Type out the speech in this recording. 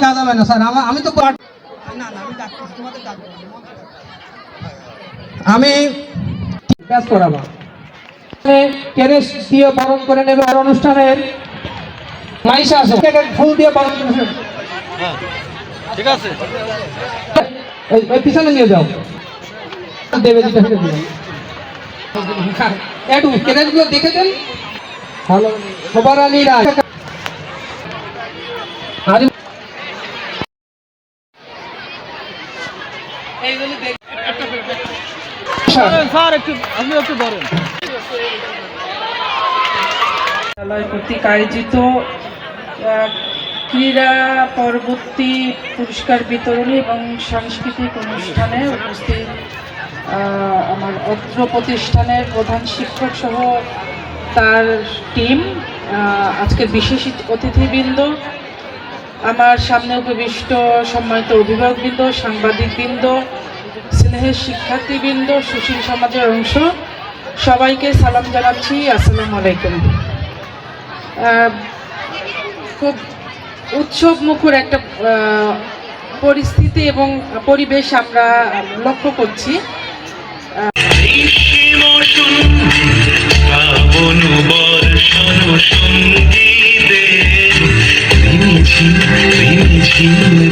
কাজ না স্যার। আমি তো আমি কাজ করাবো। কেরেস দিয়ে বরণ করে নেবে আর অনুষ্ঠানের মাইশা আসো ফুল দিয়ে বরণ করে ঠিক আছে। ওই- ওই পিছনে নিয়ে যাও। দেবে সবার আলী রায়। স্যার একটু আপনি একটু ধরেন। বিদ্যালয় কর্তৃক আয়োজিত আহ, ক্রীড়া পরবর্তী পুরস্কার বিতরণী এবং সাংস্কৃতিক অনুষ্ঠানে উপস্থিত আহ, আমার অত্র প্রতিষ্ঠানের প্রধান শিক্ষক সহ তার টিম আহ, আজকের বিশেষ অতিথিবৃন্দ আমার সামনে উপবিষ্ট সম্মানিত অভিভাবকবৃন্দ, সাংবাদিকবৃন্দ, স্নেহের শিক্ষার্থীবৃন্দ, সুশীল সমাজের অংশ, সবাইকে সালাম জানাচ্ছি, আসসালামু আলাইকুম। খুব উৎসব মুখর একটা পরিস্থিতি এবং পরিবেশ আমরা লক্ষ্য করছি। 最美情